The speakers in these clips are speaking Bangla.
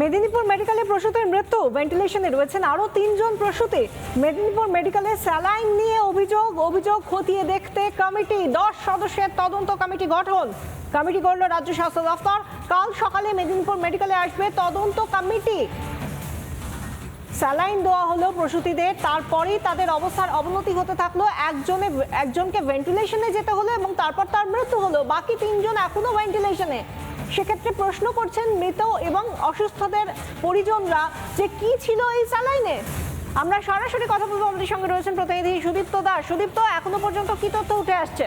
মেদিনীপুর মেডিকেলে প্রসূতির মৃত্যু। ভেন্টিলেশনে রয়েছেন আরও তিনজন প্রসূতি। মেদিনীপুর মেডিকেলে স্যালাইন নিয়ে অভিযোগ অভিযোগ খতিয়ে দেখতে কমিটি। দশ সদস্যের তদন্ত কমিটি গঠন। কমিটি করল রাজ্য স্বাস্থ্য দফতর। কাল সকালে মেদিনীপুর মেডিকেলে আসবে তদন্ত কমিটি। স্যালাইন দেওয়া হলো প্রসূতিদের। তারপরেই তাদের অবস্থার অবনতি হতে থাকল। একজনে, একজনকে ভেন্টিলেশনে যেতে হলো এবং তারপর তার মৃত্যু হলো। বাকি তিনজন এখনও ভেন্টিলেশনে সেক্ষেত্রে প্রশ্ন করছেন মৃত এবং অসুস্থদের পরিজনরা যে কি ছিল এই সালাইনে আমরা সরাসরি কথা বলব আমাদের সঙ্গে রয়েছেন প্রতিনিধি সুদীপ্ত দাস। সুদীপ্ত, এখনও পর্যন্ত কি তথ্য উঠে আসছে?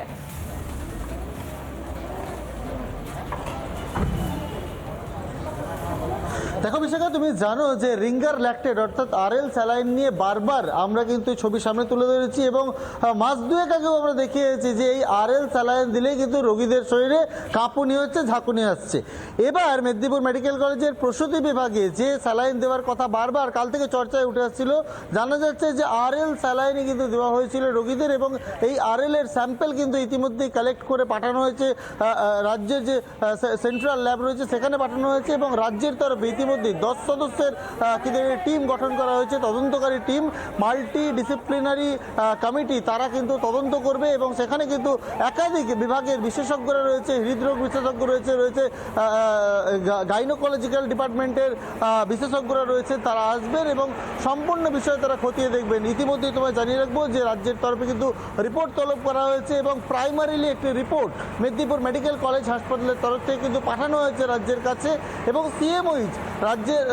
দেখো বিশাখা, তুমি জানো যে রিঙ্গার ল্যাকটেড অর্থাৎ আরএল স্যালাইন নিয়ে বারবার আমরা কিন্তু ছবি সামনে তুলে ধরেছি এবং মাস দুয়েক আগেও আমরা দেখিয়েছি যে এই আরএল স্যালাইন দিলেই কিন্তু রোগীদের শরীরে কাঁপুনি হচ্ছে, ঝাঁকুনি আসছে। এবার মেদিনীপুর মেডিকেল কলেজের প্রসূতি বিভাগে যে স্যালাইন দেওয়ার কথা বারবার কাল থেকে চর্চায় উঠে আসছিল, জানা যাচ্ছে যে আরএল স্যালাইনই কিন্তু দেওয়া হয়েছিল রোগীদের এবং এই আরএল এর স্যাম্পেল কিন্তু ইতিমধ্যেই কালেক্ট করে পাঠানো হয়েছে রাজ্যের যে সেন্ট্রাল ল্যাব রয়েছে সেখানে পাঠানো হয়েছে এবং রাজ্যের তরফে ইতিমধ্যেই দশ সদস্যের কিন্তু টিম গঠন করা হয়েছে। তদন্তকারী টিম মাল্টি ডিসিপ্লিনারি কমিটি, তারা কিন্তু তদন্ত করবে এবং সেখানে কিন্তু একাধিক বিভাগের বিশেষজ্ঞরা রয়েছে, হৃদরোগ বিশেষজ্ঞ রয়েছে রয়েছে গাইনোকোলজিক্যাল ডিপার্টমেন্টের বিশেষজ্ঞরা রয়েছে, তারা আসবেন এবং সম্পূর্ণ বিষয়ে তারা খতিয়ে দেখবেন। ইতিমধ্যেই তোমায় জানিয়ে রাখব যে রাজ্যের তরফে কিন্তু রিপোর্ট তলব করা হয়েছে এবং প্রাইমারিলি একটি রিপোর্ট মেদিনীপুর মেডিকেল কলেজ হাসপাতালের তরফ থেকে কিন্তু পাঠানো হয়েছে রাজ্যের কাছে এবং সিএমওইচ রাজ্যের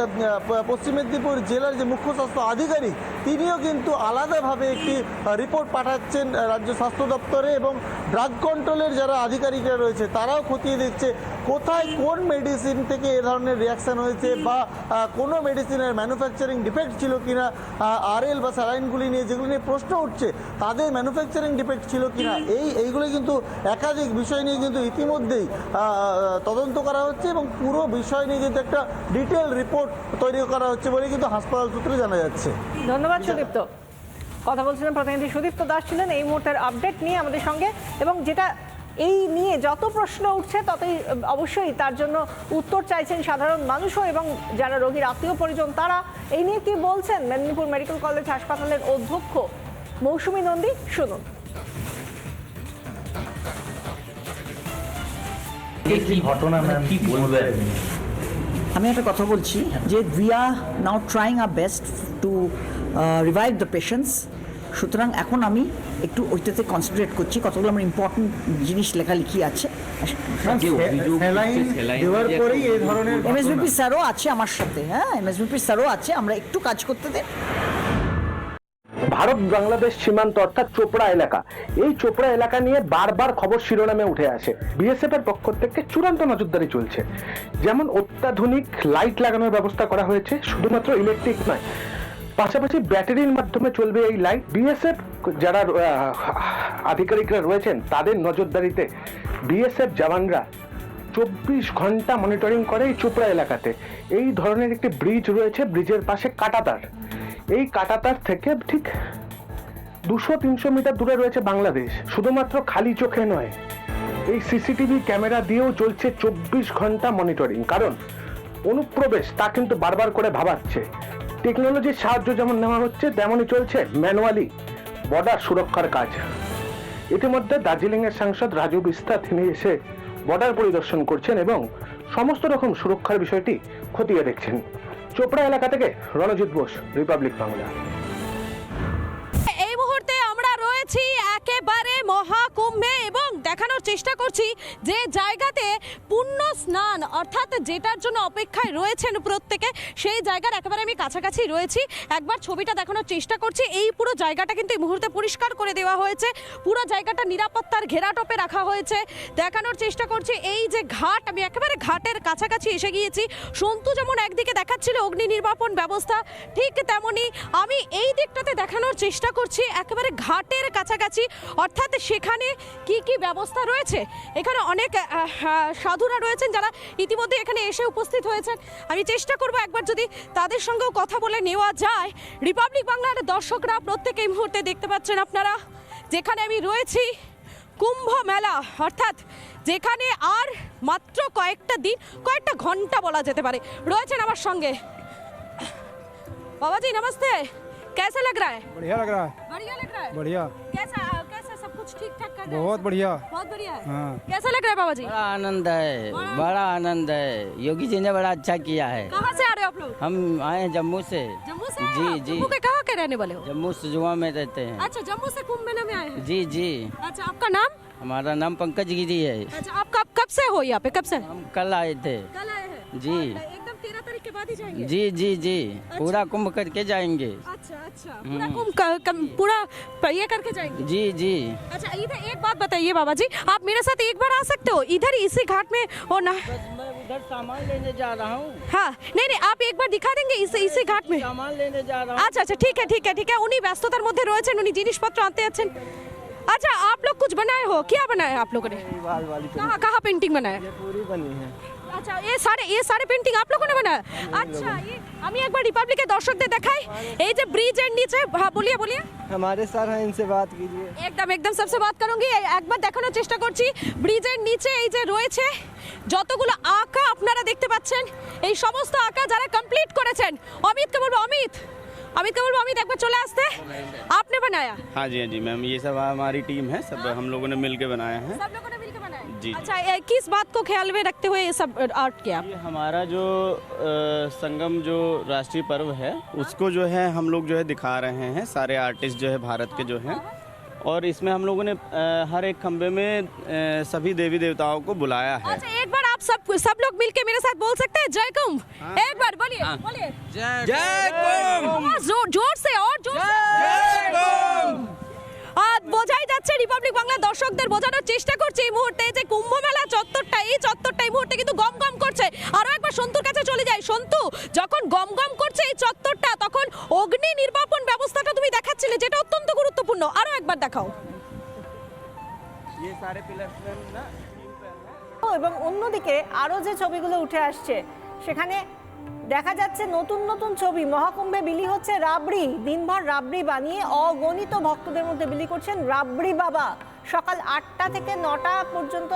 পশ্চিম মেদিনীপুর জেলার যে মুখ্য স্বাস্থ্য আধিকারিক, তিনিও কিন্তু আলাদাভাবে একটি রিপোর্ট পাঠাচ্ছেন রাজ্য স্বাস্থ্য দপ্তরে এবং ড্রাগ কন্ট্রোলের যারা আধিকারিকরা রয়েছে, তারাও খতিয়ে দেখছে কোথায় কোন মেডিসিন থেকে এ ধরনের রিয়াকশন হয়েছে বা কোনো মেডিসিনের ম্যানুফ্যাকচারিং ডিফেক্ট ছিল কিনা আরএল বা স্যালাইনগুলি নিয়ে যেগুলো নিয়ে প্রশ্ন উঠছে, তাদের ম্যানুফ্যাকচারিং ডিফেক্ট ছিল কিনা, এই, এইগুলো কিন্তু একাধিক বিষয় নিয়ে কিন্তু ইতিমধ্যেই তদন্ত করা হচ্ছে এবং পুরো বিষয় নিয়ে কিন্তু একটা ডিটেল রিপোর্ট তৈরি করা হচ্ছে বলে কিন্তু হাসপাতাল সূত্রে জানা যাচ্ছে। ধন্যবাদ, সুদীপ্ত। কথা বলছিলেন প্রতিনিধি সুদীপ্ত দাস ছিলেন। এই মুহূর্তের আপডেট নিয়ে আমাদের সঙ্গে এবং যেটা এই নিয়ে যত প্রশ্ন উঠছে ততই অবশ্যই তার জন্য উত্তর চাইছেন সাধারণ মানুষও এবং যারা রোগীর আত্মীয় পরিজন তারা এই নিয়ে কি বলছেন? মেদিনীপুর মেডিকেল কলেজ হাসপাতালের অধ্যক্ষ মৌসুমী নন্দী শুনুন। কি ঘটনা কি বলবেন? আমি একটা কথা বলছি যে we are now trying our best to revive the patients সুতরাং এখন আমি একটু ওইটাতে কনসেন্ট্রেট করছি কতগুলো আমার ইম্পর্টেন্ট জিনিস লেখালেখি আছে। যে অভিযোগ স্যালাইন উঠছে, স্যালাইন দেওয়ার যে পরেই এই একটা ধরনের এমএসবিপি স্যারও আছে আমার সাথে হ্যাঁ এমএসবিপি স্যারও আছে আমরা একটু কাজ করতে দেন ভারত বাংলাদেশ সীমান্ত অর্থাৎ চোপড়া এলাকা। এই চোপড়া এলাকা নিয়ে বারবার খবর শিরোনামে উঠে আসে। বিএসএফ এর পক্ষ থেকে চূড়ান্ত নজরদারি চলছে। যেমন অত্যাধুনিক লাইট লাগানোর ব্যবস্থা করা হয়েছে শুধুমাত্র ইলেকট্রিক নয়। পাশাপাশি ব্যাটারির মাধ্যমে চলবে এই লাইট বিএসএফ যারা আধিকারিকরা রয়েছেন, তাদের নজরদারিতে বিএসএফ জওয়ানরা চব্বিশ ঘণ্টা মনিটরিং করে এই চোপড়া এলাকাতে। এই ধরনের একটি ব্রিজ রয়েছে ব্রিজের পাশে কাটাতার। এই কাটাতার থেকে ঠিক দুশো তিনশো মিটার দূরে রয়েছে বাংলাদেশ। শুধুমাত্র খালি চোখে নয়, এই সিসিটিভি ক্যামেরা দিয়েও চলছে চব্বিশ ঘণ্টা মনিটরিং কারণ অনুপ্রবেশ, তা কিন্তু বারবার করে ভাবাচ্ছে। টেকনোলজির সাহায্য যেমন নেওয়া হচ্ছে, তেমনই চলছে ম্যানুয়ালি বর্ডার সুরক্ষার কাজ। ইতিমধ্যে দার্জিলিং এর সাংসদ রাজু বিস্তা তিনি এসে বর্ডার পরিদর্শন করছেন এবং সমস্ত রকম সুরক্ষার বিষয়টি খতিয়ে দেখছেন। চোপড়া এলাকা থেকে রণজিৎ বোস, রিপাবলিক বাংলা। এই মুহূর্তে আমরা রয়েছি একেবারে মহাকুম্ভে এবং দেখানোর চেষ্টা করছি যে জায়গাতে পুণ্য স্নান অর্থাৎ যেটার জন্য অপেক্ষায় রয়েছেন প্রত্যেকে সেই জায়গার একেবারে আমি কাছাকাছি রয়েছি। একবার ছবিটা দেখানোর চেষ্টা করছি। এই পুরো জায়গাটা কিন্তু এই মুহূর্তে পরিষ্কার করে দেওয়া হয়েছে। পুরো জায়গাটা নিরাপত্তার ঘেরাটোপে রাখা হয়েছে। দেখানোর চেষ্টা করছি। এই যে ঘাট আমি একেবারে ঘাটের কাছাকাছি এসে গিয়েছি। সন্তু যেমন একদিকে দেখাচ্ছিল অগ্নি নির্বাপন ব্যবস্থা ঠিক তেমনি আমি এই দিকটাতে দেখানোর চেষ্টা করছি। একেবারে ঘাটের কাছাকাছি অর্থাৎ সেখানে কি কি ব্যবস্থা রয়েছে? এখানে অনেক আহ, আহ, সাধুরা রয়েছেন যারা ইতিমধ্যে এখানে এসে উপস্থিত হয়েছেন আমি চেষ্টা করব একবার যদি তাদের সঙ্গেও কথা বলে নেওয়া যায় রিপাবলিক বাংলার দর্শকরা প্রত্যেক এই মুহূর্তে দেখতে পাচ্ছেন আপনারা যেখানে আমি রয়েছি কুম্ভ মেলা অর্থাৎ যেখানে আর মাত্র কয়েকটা দিন কয়েকটা ঘন্টা বলা যেতে পারে রয়েছেন আমার সঙ্গে बाबा जी नमस्ते कैसा लग रहा है बढ़िया लग रहा है बढ़िया लग रहा है बढ़िया कैसा कैसा सब कुछ कर रहे हैं बहुत बढ़िया। बहुत बढ़िया है। हाँ। कैसा लग रहा है बाबा जी बड़ा आनंद है बड़ा आनंद। है। योगी जी ने बड़ा अच्छा किया है। कहाँ से आ रहे हो आप लोग? हम आए हैं जम्मू से। जम्मू से जी आप? जी। जम्मू के कहाँ के रहने वाले हो? जम्मू सुजुआ में रहते हैं। अच्छा जम्मू से कुंभ मेला में आए हैं? जी जी। अच्छा आपका नाम? हमारा नाम पंकज गिरी है। अच्छा आप कब कब से हो यहाँ पे? कब से? हम कल आए थे। कल आए हैं? जी। एकदम तेरह तारीख के बाद ही जाएँगे? जी जी जी। पूरा कुंभ करके जाएँगे। अच्छा अच्छा पूरा कुंभ क- कम- पूरा प- ये करके जाएंगे जी जी अच्छा इधर एक बात बताइए बाबा जी आप मेरे साथ एक बार आ सकते हो इधर इसी घाट में हो ना बस मैं उधर सामान लेने जा रहा हूँ हाँ नहीं नहीं आप एक बार दिखा देंगे इस इसी घाट में सामान लेने जा रहा हूँ আচ্ছা আচ্ছা ঠিক আছে ঠিক আছে ঠিক আছে উনি ব্যস্ততার মধ্যে রয়েছেন উনি জিনিসপত্র আনতে যাচ্ছেন अच्छा आप लोग कुछ बनाए हो क्या बनाया आप लोगों ने कहाँ कहाँ पेंटिंग बनाया पूरी बनी है আচ্ছা এ সারে এ সারে পেন্টিং आप लोगों ने बनाया अच्छा ये আমি একবার রিপাবলিকের দর্শকদের দেখাই এই যে ব্রিজের নিচে হ্যাঁ বলিয়ে বলিয়ে हमारे सर हैं इनसे बात कीजिए একদম একদম সবসে বাত করুঙ্গি একবার দেখানোর চেষ্টা করছি ব্রিজের নিচে এই যে রয়েছে যতগুলো আঁকা আপনারা দেখতে পাচ্ছেন এই সমস্ত আঁকা যারা কমপ্লিট করেছেন অমিতকে বলবো অমিত অমিতকে বলবো অমিত একবার চলে আসতে আপনি বানায়া हाँ जी हाँ जी मैम ये सब हमारी टीम है सब हम लोगों ने मिल के बनाया है सब लोगों ने मिलकर बनाया जी। अच्छा ये किस बात को ख्याल में रखते हुए ये सब आर्ट किया? ये हमारा जो अ, संगम जो राष्ट्रीय पर्व है उसको जो है हम लोग जो है दिखा रहे हैं सारे आर्टिस्ट जो है भारत के जो हैं। और इसमें हम लोगों ने अ, हर एक खम्बे में अ, सभी देवी देवताओं को बुलाया है। अच्छा एक बार आप सब सब लोग मिलके मेरे साथ बोल सकते हैं? जय कुंभ। एक बार बोलिए बोलिए। जय कुंभ। ज़ोर से और ज़ोर से। বোঝাই যাচ্ছে রিপাবলিক বাংলা দর্শকদের বোঝানোর চেষ্টা করছে এই মুহূর্তে যে কুম্ভ মেলা চত্বরটা, এই চত্বরটা এই মুহূর্তে কিন্তু গম গম করছে। আরও একবার সন্তুর কাছে চলে যায় সন্তু, যখন গম গম করছে এই চত্বরটা, তখন অগ্নি নির্বাপন ব্যবস্থাটা তুমি দেখাচ্ছিলে, যেটা অত্যন্ত গুরুত্বপূর্ণ। আরও একবার দেখাও। এবং অন্যদিকে আরও যে ছবিগুলো উঠে আসছে, সেখানে দেখা যাচ্ছে নতুন নতুন ছবি। মহাকুম্ভে বিলি হচ্ছে রাবড়ি। দিনভর রাবড়ি বানিয়ে অগণিত ভক্তদের মধ্যে বিলি করছেন রাবড়ি বাবা। সকাল আটটা থেকে নটা পর্যন্ত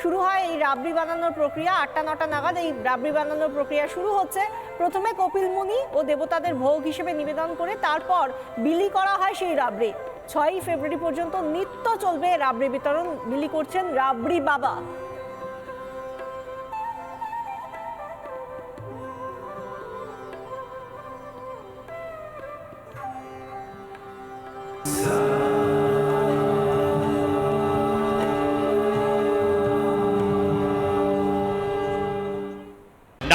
শুরু হয় এই রাবড়ি বানানোর প্রক্রিয়া। আটটা নটা নাগাদ এই রাবড়ি বানানোর প্রক্রিয়া শুরু হচ্ছে। প্রথমে কপিল মুনি ও দেবতাদের ভোগ হিসেবে নিবেদন করে তারপর বিলি করা হয় সেই রাবড়ি। ছয়ই ফেব্রুয়ারি পর্যন্ত নিত্য চলবে রাবড়ি বিতরণ। বিলি করছেন রাবড়ি বাবা।